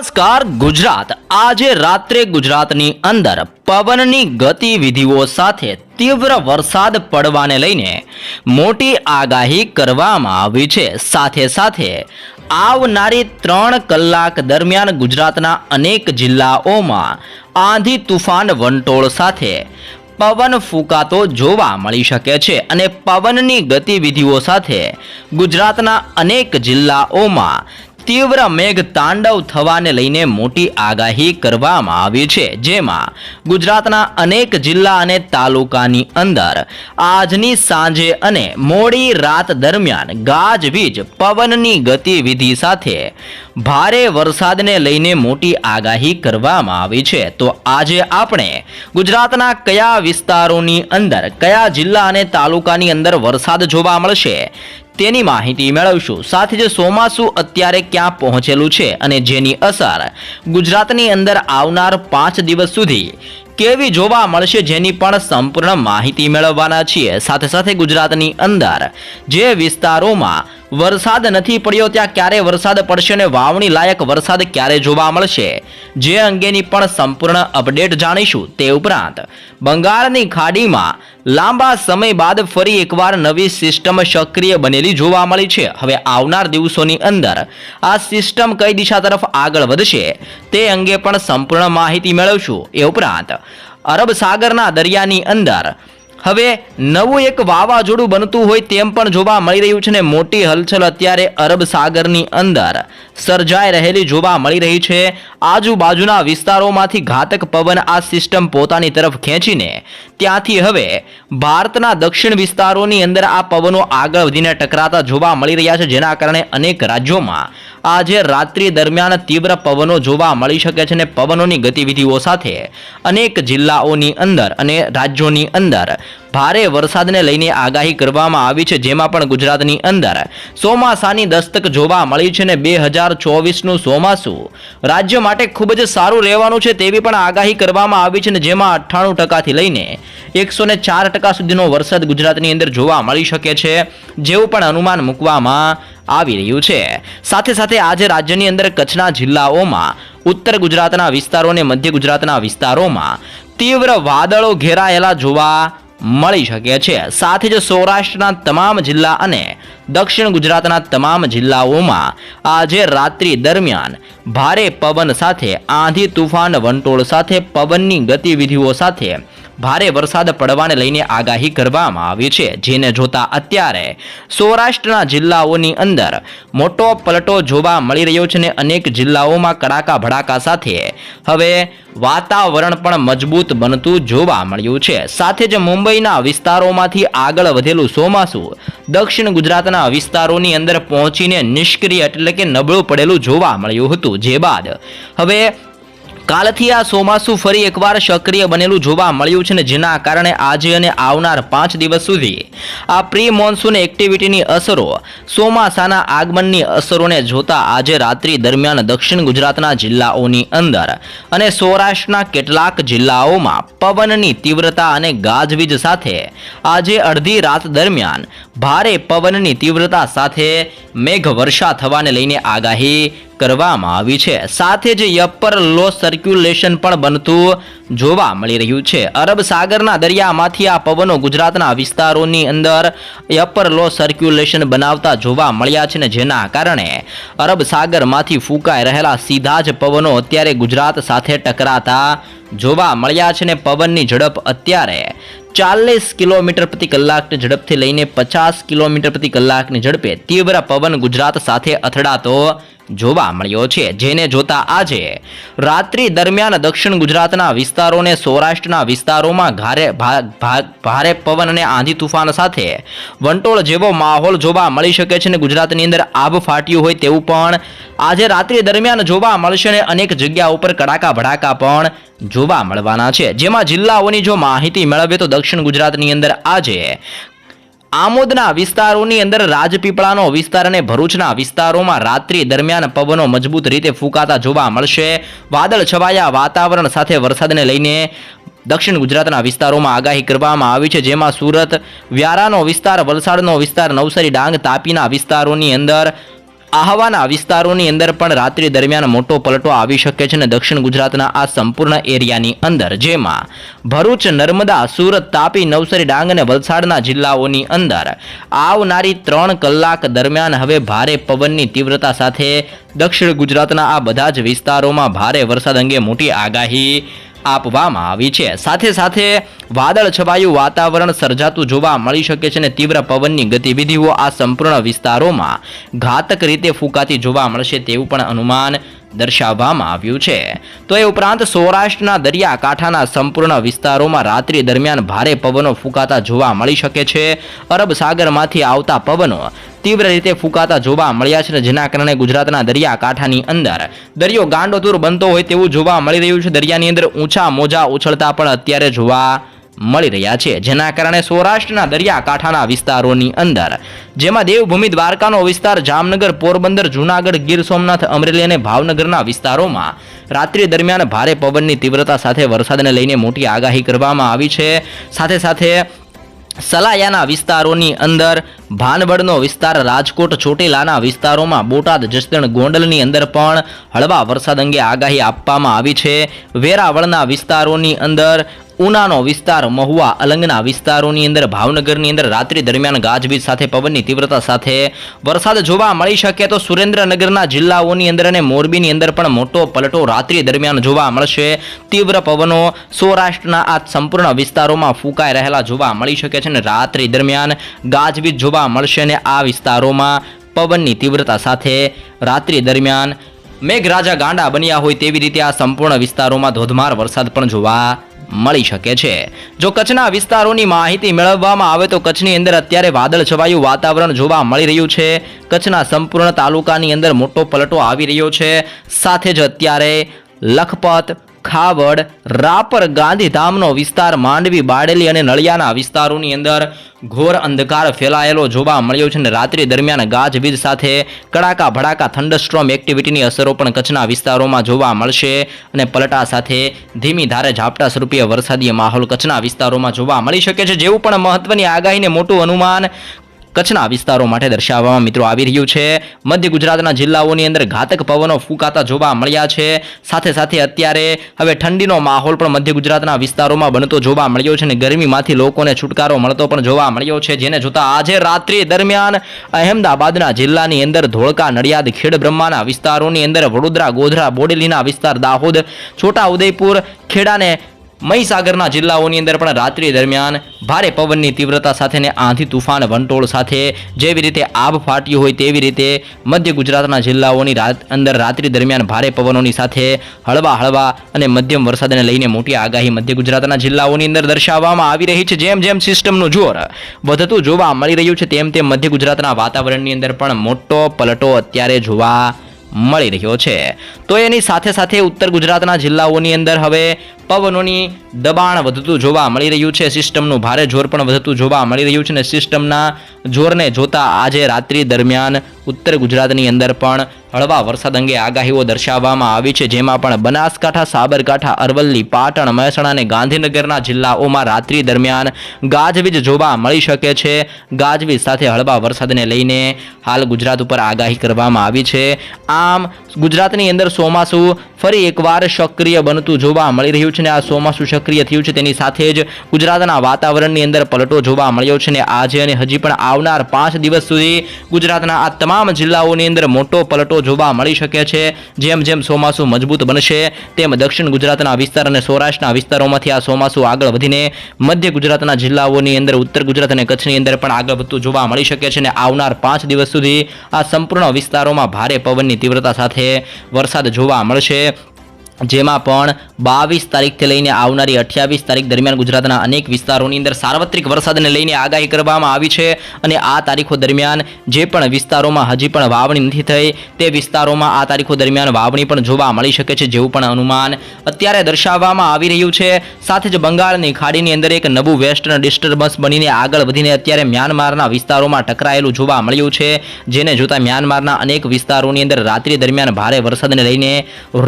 નમસ્કાર ગુજરાત. આજે રાત્રે ગુજરાતની અંદર પવનની ગતિવિધિઓ સાથે તીવ્ર વરસાદ પડવાને લઈને મોટી આગાહી કરવામાં આવી છે. સાથે સાથે આવનારી ત્રણ કલાક દરમિયાન ગુજરાતના અનેક જિલ્લાઓમાં આંધી તુફાન વંટોળ સાથે પવન ફૂંકાતો જોવા મળી શકે છે અને પવનની ગતિવિધિઓ સાથે ગુજરાતના અનેક જિલ્લાઓમાં તીવ્ર મેઘ તાંડવ થવાને લઈને મોટી આગાહી કરવામાં આવી છે, જેમાં ગુજરાતના અનેક જિલ્લા અને તાલુકાની અંદર આજની સાંજે અને મોડી રાત દરમિયાન ગાજવીજ પવનની ગતિવિધિ સાથે ભારે વરસાદને લઈને મોટી આગાહી કરવામાં આવી છે. તો આજે આપણે ગુજરાતના કયા વિસ્તારોની અંદર, કયા જિલ્લા અને તાલુકાની અંદર વરસાદ જોવા મળશે? તેની માહિતી મેળવશું. સાથે જ ચોમાસું અત્યારે ક્યાં પહોંચેલું છે અને જેની અસર ગુજરાતની અંદર આવનાર પાંચ દિવસ સુધી કેવી જોવા મળશે જેની પણ સંપૂર્ણ માહિતી મેળવવાના છીએ. સાથે સાથે ગુજરાતની અંદર જે વિસ્તારોમાં વરસાદ નથી પડ્યો ત્યાં ક્યારે વરસાદ પડશે અને વાવણી લાયક વરસાદ ક્યારે જોવા મળશે? જે અંગેની પણ સંપૂર્ણ અપડેટ જાણીશું તે ઉપરાંત, બંગાળની ખાડીમાં લાંબા સમય બાદ ફરી એકવાર નવી સિસ્ટમ સક્રિય બનેલી જોવા મળી છે. હવે આવનાર દિવસોની અંદર આ સિસ્ટમ કઈ દિશા તરફ આગળ વધશે તે અંગે પણ સંપૂર્ણ માહિતી મેળવશું. એ ઉપરાંત, અરબ સાગરના દરિયાની અંદર હવે નવું એક વાવાઝોડું બનતું હોય તેમ પણ જોવા મળી રહ્યું છે ને મોટી હલચલ અત્યારે અરબ સાગરની અંદર સર્જાઈ રહેલી જોવા મળી રહી છે. આજુબાજુના વિસ્તારોમાંથી ઘાતક પવન આ સિસ્ટમ પોતાની તરફ ખેંચીને ત્યાંથી હવે ભારતના દક્ષિણ વિસ્તારોની અંદર આ પવનો આગળ વધીને ટકરાતા જોવા મળી રહ્યા છે, જેના કારણે અનેક રાજ્યોમાં આજે રાત્રિ દરમિયાન તીવ્ર પવનો જોવા મળી શકે છે અને પવનોની ગતિવિધિઓ સાથે અનેક જિલ્લાઓની અંદર અને રાજ્યોની અંદર ભારે વરસાદને લઈને આગાહી કરવામાં આવી છે. જેમાં પણ ગુજરાતની અંદર ચોમાસાની દસ્તક જોવા મળી છે ને બે હજાર ચોવીસનું ચોમાસું રાજ્ય માટે ખૂબ જ સારું રહેવાનું છે તેવી પણ આગાહી કરવામાં આવી છે ને જેમાં અઠ્ઠાણું ટકાથી લઈને એકસો ને ચાર ટકા સુધીનો વરસાદ ગુજરાતની અંદર જોવા મળી શકે છે. જેવું પણ અનુમાન મૂકવામાં આવી રહ્યું છે. સાથે સાથે આજે રાજ્યની અંદર કચ્છના જિલ્લાઓમાં, ઉત્તર ગુજરાતના વિસ્તારો અને મધ્ય ગુજરાતના વિસ્તારોમાં તીવ્ર વાદળો ઘેરાયેલા જોવા મળી શકે છે. સાથે જ સૌરાષ્ટ્રના તમામ જિલ્લા અને દક્ષિણ ગુજરાતના તમામ જિલ્લાઓમાં આજે રાત્રિ દરમિયાન ભારે પવન સાથે આંધી તુફાન વંટોળ સાથે પવનની ગતિવિધિઓ સાથે ભારે વરસાદ પડવાને લઈને આગાહી કરવામાં આવી છે, જેને જોતા અત્યારે સૌરાષ્ટ્રના જિલ્લાઓની અંદર મોટો પલટો જોવા મળી રહ્યો છે અને અનેક જિલ્લાઓમાં કડાકા ભડાકા સાથે હવે વાતાવરણ પણ મજબૂત બનતું જોવા મળ્યું છે. સાથે જ મુંબઈના વિસ્તારોમાંથી આગળ વધેલું ચોમાસું દક્ષિણ ગુજરાતના વિસ્તારોની અંદર પહોંચીને નિષ્ક્રિય એટલે કે નબળું પડેલું જોવા મળ્યું હતું. જે બાદ હવે કાલથી આ ચોમાસું ફરી એકવાર સક્રિય બનેલું જોવા મળ્યું છે ને જેના કારણે આજે અને આવનાર પાંચ દિવસ સુધી આ પ્રી મોન્સૂન એક્ટિવિટીની અસરો, ચોમાસાના આગમનની અસરોને જોતા આજે રાત્રિ દરમિયાન દક્ષિણ ગુજરાતના જિલ્લાઓની અંદર અને સૌરાષ્ટ્રના કેટલાક જિલ્લાઓમાં પવનની તીવ્રતા અને ગાજવીજ સાથે આજે અડધી રાત દરમિયાન ભારે પવનની તીવ્રતા સાથે મેઘવર્ષા થવાને લઈને આગાહી કરવામાં આવી છે. સાથે જ યપર લો સર્ક્યુલેશન પણ બનતું જોવા મળી રહ્યું છે. અરબ સાગરના દરિયામાંથી આ પવનો ગુજરાતના વિસ્તારોની અંદર યપર લો સર્ક્યુલેશન બનાવતા જોવા મળ્યા છે ને જેના કારણે અરબ સાગરમાંથી ફૂંકાઈ રહેલા સીધા જ પવનો અત્યારે ગુજરાત સાથે ટકરાતા જોવા મળ્યા છે ને પવનની ઝડપ અત્યારે ચાલીસ કિલોમીટર પ્રતિ કલાકની ઝડપથી લઈને પચાસ કિલોમીટર પ્રતિ કલાકની ઝડપે તીવ્ર પવન ગુજરાત સાથે અથડાતો જોવા મળ્યો છે, જેને જોતા આજે રાત્રિ દરમિયાન દક્ષિણ ગુજરાતના વિસ્તારોને સૌરાષ્ટ્રના વિસ્તારોમાં ભારે ભારે પવન અને આંધી તુફાન સાથે વંટોળ જેવો માહોલ જોવા મળી શકે છે અને ગુજરાતની અંદર આભ ફાટ્યું હોય તેવું પણ આજે રાત્રિ દરમિયાન જોવા મળશે અને અનેક જગ્યા ઉપર કડાકા ભડાકા પણ જોવા મળવાના છે. જેમાં જિલ્લાઓની જો માહિતી મેળવીએ તો દક્ષિણ ગુજરાતની અંદર આજે આમોદના વિસ્તારોની અંદર રાજપીપળાનો વિસ્તાર અને ભરૂચના વિસ્તારોમાં રાત્રિ દરમિયાન પવનો મજબૂત રીતે ફૂંકાતા જોવા મળશે. વાદળ છવાયા વાતાવરણ સાથે વરસાદને લઈને દક્ષિણ ગુજરાતના વિસ્તારોમાં આગાહી કરવામાં આવી છે, જેમાં સુરત, વ્યારાનો વિસ્તાર, વલસાડનો વિસ્તાર, નવસારી, ડાંગ, તાપીના વિસ્તારોની અંદર આહવાના વિસ્તારોની અંદર પણ રાત્રિ દરમિયાન મોટો પલટો આવી શકે છે અને દક્ષિણ ગુજરાતના આ સંપૂર્ણ એરિયાની અંદર, જેમાં ભરૂચ, નર્મદા, સુરત, તાપી, નવસારી, ડાંગ અને વલસાડના જિલ્લાઓની અંદર આવનારી ત્રણ કલાક દરમિયાન હવે ભારે પવનની તીવ્રતા સાથે દક્ષિણ ગુજરાતના આ બધા જ વિસ્તારોમાં ભારે વરસાદ અંગે મોટી આગાહી આપવામાં આવી છે. સાથે સાથે વાદળ છવાયું, વાતાવરણ સર્જાતું જોવા મળી શકે છે અને તીવ્ર પવનની ગતિવિધિઓ આ સંપૂર્ણ વિસ્તારોમાં ઘાતક રીતે ફૂંકાતી જોવા મળશે તેવું પણ અનુમાન દર્શાવવામાં આવ્યું છે. તો એ ઉપરાંત સૌરાષ્ટ્રના દરિયાકાંઠાના સંપૂર્ણ વિસ્તારોમાં રાત્રિ દરમિયાન ભારે પવનો ફૂંકાતા જોવા મળી શકે છે. અરબ સાગરમાંથી આવતા પવનો તીવ્ર રીતે ફૂંકાતા જોવા મળ્યા છે જેના કારણે ગુજરાતના દરિયાકાંઠાની અંદર દરિયો ગાંડોતુર બનતો હોય તેવું જોવા મળી રહ્યું છે. દરિયાની અંદર ઊંચા મોજા ઉછળતા પણ અત્યારે જોવા મળી રહ્યા છે. જેના કારણે સૌરાષ્ટ્રના દરિયાકાંઠાના વિસ્તારોની અંદર, જેમાં દેવભૂમિ દ્વારકાનો વિસ્તાર, જામનગર, પોરબંદર, જૂનાગઢ, ગીર સોમનાથ, અમરેલી અને ભાવનગરના વિસ્તારોમાં રાત્રિ દરમિયાન ભારે પવનની તીવ્રતા સાથે વરસાદને લઈને મોટી આગાહી કરવામાં આવી છે. સાથે સાથે સલાયાના વિસ્તારોની અંદર ભાનવડનો વિસ્તાર રાજકોટ ચોટીલાના વિસ્તારોમાં બોટાદ જસદણ ગોંડલની અંદર પણ હળવા વરસાદ અંગે આગાહી આપવામાં આવી છે. વેરાવળના વિસ્તારોની અંદર ઉનાનો વિસ્તાર, મહુવા, અલંગના વિસ્તારોની અંદર, ભાવનગરની અંદર રાત્રિ દરમિયાન ગાજવીજ સાથે પવનની તીવ્રતા સાથે વરસાદ જોવા મળી શકે તો સુરેન્દ્રનગરના જિલ્લાઓની અંદર અને મોરબીની અંદર પણ મોટો પલટો રાત્રિ દરમિયાન જોવા મળશે. તીવ્ર પવનો સૌરાષ્ટ્રના આ સંપૂર્ણ વિસ્તારોમાં ફૂંકાઈ રહેલા જોવા મળી શકે છે અને રાત્રિ દરમિયાન ગાજવીજ જોવા મળશે અને આ વિસ્તારોમાં પવનની તીવ્રતા સાથે રાત્રિ દરમિયાન મેઘરાજા ગાંડા બન્યા હોય તેવી રીતે આ સંપૂર્ણ વિસ્તારોમાં ધોધમાર વરસાદ પણ જોવા મળી શકે છે. જો કચ્છના વિસ્તારોની માહિતી મેળવવામાં આવે તો કચ્છની અંદર અત્યારે વાદળ છવાયું વાતાવરણ જોવા મળી રહ્યું છે. કચ્છના સંપૂર્ણ તાલુકાની અંદર મોટો પલટો આવી રહ્યો છે. સાથે જ અત્યારે લખપત ખાવડ, રાપર ગાંધીધામનો વિસ્તાર માંડવી, બાડેલી અને નળિયાના વિસ્તારોની અંદર ઘોર અંધકાર ફેલાયેલો જોવા મળ્યો છે અને રાત્રિ દરમિયાન ગાજવીજ સાથે કડાકા ભડાકા થંડરસ્ટ્રોમ એક્ટિવિટીની અસરો પણ કચ્છના વિસ્તારોમાં જોવા મળશે અને પલટા સાથે ધીમી ધારે ઝાપટા સ્વરૂપે વરસાદી માહોલ કચ્છના વિસ્તારોમાં જોવા મળી શકે છે. જેવું પણ મહત્વની આગાહીને મોટું અનુમાન કચ્છના વિસ્તારો માટે દર્શાવવામાં મિત્રો આવી રહ્યું છે. મધ્ય ગુજરાતના જિલ્લાઓની અંદર ઘાતક પવનો ફૂંકાતા જોવા મળ્યા છે. સાથે સાથે અત્યારે હવે ઠંડીનો માહોલ પણ મધ્ય ગુજરાતના વિસ્તારોમાં બનતો જોવા મળ્યો છે અને ગરમીમાંથી લોકોને છુટકારો મળતો પણ જોવા મળ્યો છે. જેને જોતા આજે રાત્રિ દરમિયાન અહેમદાબાદના જિલ્લાની અંદર ધોળકા, નડિયાદ, ખેડ બ્રહ્માના વિસ્તારોની અંદર વડોદરા, ગોધરા, બોડેલીના વિસ્તાર, દાહોદ છોટા ઉદયપુર ખેડાને મહીસાગરના જિલ્લાઓની અંદર પણ રાત્રિ દરમિયાન ભારે પવનની તીવ્રતા સાથેને આંધી તુફાન વંટોળ સાથે જેવી રીતે આભ ફાટ્યું હોય તેવી રીતે મધ્ય ગુજરાતના જિલ્લાઓની રાત અંદર રાત્રિ દરમિયાન ભારે પવનોની સાથે હળવા હળવા અને મધ્યમ વરસાદને લઈને મોટી આગાહી મધ્ય ગુજરાતના જિલ્લાઓની અંદર દર્શાવવામાં આવી રહી છે. જેમ જેમ સિસ્ટમનું જોર વધતું જોવા મળી રહ્યું છે, તેમ તેમ મધ્ય ગુજરાતના વાતાવરણની અંદર પણ મોટો પલટો અત્યારે જોવા મળી રહ્યો છે. તો એની સાથે સાથે ઉત્તર ગુજરાતના જિલ્લાઓની અંદર હવે પવનોની દબાણ વધતું જોવા મળી રહ્યું છે. સિસ્ટમનું ભારે જોર પણ વધતું જોવા મળી રહ્યું છે અને સિસ્ટમના જોરને જોતા આજે રાત્રિ દરમિયાન ઉત્તર ગુજરાતની અંદર પણ હળવા વરસાદ અંગે આગાહીઓ દર્શાવવામાં આવી છે. જેમાં પણ બનાસકાંઠા, સાબરકાંઠા, અરવલ્લી, પાટણ, મહેસાણા અને ગાંધીનગરના જિલ્લાઓમાં રાત્રિ દરમિયાન ગાજવીજ જોવા મળી શકે છે. ગાજવીજ સાથે હળવા વરસાદને લઈને હાલ ગુજરાત ઉપર આગાહી કરવામાં આવી છે. આમ, ગુજરાતની અંદર ચોમાસું ફરી એકવાર સક્રિય બનતું જોવા મળી રહ્યું છે ને આ ચોમાસું સક્રિય થયું છે તેની સાથે જ ગુજરાતના વાતાવરણની અંદર પલટો જોવા મળ્યો છે અને આજે અને હજી પણ આવનાર પાંચ દિવસ સુધી ગુજરાતના આ તમામ જિલ્લાઓની અંદર મોટો પલટો જોવા મળી શકે છે. જેમ જેમ ચોમાસું મજબૂત બનશે, તેમ દક્ષિણ ગુજરાતના વિસ્તાર અને સૌરાષ્ટ્રના વિસ્તારોમાંથી આ ચોમાસું આગળ વધીને મધ્ય ગુજરાતના જિલ્લાઓની અંદર, ઉત્તર ગુજરાત અને કચ્છની અંદર પણ આગળ વધતું જોવા મળી શકે છે અને આવનાર પાંચ દિવસ સુધી આ સંપૂર્ણ વિસ્તારોમાં ભારે પવનની તીવ્રતા સાથે વરસાદ જોવા મળશે. જેમાં પણ બાવીસ તારીખથી લઈને આવનારી અઠ્યાવીસ તારીખ દરમિયાન ગુજરાતના અનેક વિસ્તારોની અંદર સાર્વત્રિક વરસાદને લઈને આગાહી કરવામાં આવી છે અને આ તારીખો દરમિયાન જે પણ વિસ્તારોમાં હજી પણ વાવણી નથી થઈ, તે વિસ્તારોમાં આ તારીખો દરમિયાન વાવણી પણ જોવા મળી શકે છે જેવું પણ અનુમાન અત્યારે દર્શાવવામાં આવી રહ્યું છે. સાથે જ બંગાળની ખાડીની અંદર એક નવું વેસ્ટર્ન ડિસ્ટર્બન્સ બનીને આગળ વધીને અત્યારે મ્યાનમારના વિસ્તારોમાં ટકરાયેલું જોવા મળ્યું છે. જેને જોતા મ્યાનમારના અનેક વિસ્તારોની અંદર રાત્રિ દરમિયાન ભારે વરસાદને લઈને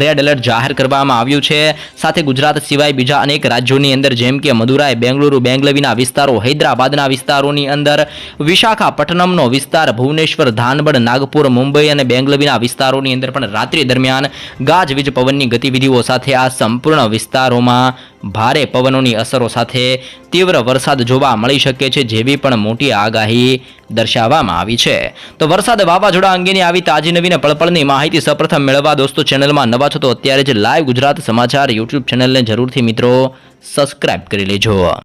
રેડ એલર્ટ જાહેર કરવામાં આવ્યું છે. સાથે ગુજરાત સિવાય બીજા અનેક રાજ્યોની અંદર જેમ કે મદુરાઈ, બેંગલુરુ, બેંગલવીના વિસ્તારો, હૈદરાબાદના વિસ્તારોની અંદર વિશાખાપટ્ટનમનો વિસ્તાર, ભુવનેશ્વર ધાનબડ નાગપુર, મુંબઈ અને બેંગલવીના વિસ્તારોની અંદર પણ રાત્રિ દરમિયાન ગાજવીજ પવનની ગતિવિધિઓ સાથે આ સંપૂર્ણ વિસ્તારોમાં ભારે પવનોની અસરો સાથે તીવ્ર વરસાદ જોવા મળી શકે છે જેવી પણ મોટી આગાહી દર્શાવવામાં આવી છે. તો વરસાદ વાવાઝોડા અંગેની આવી તાજી નવીને પળપળની માહિતી સૌપ્રથમ મેળવવા દોસ્તો, ચેનલમાં નવા છો તો અત્યારે જ લાઈવ ગુજરાત સમાચાર યુટ્યુબ ચેનલને જરૂરથી મિત્રો સબસ્ક્રાઇબ કરી લેજો.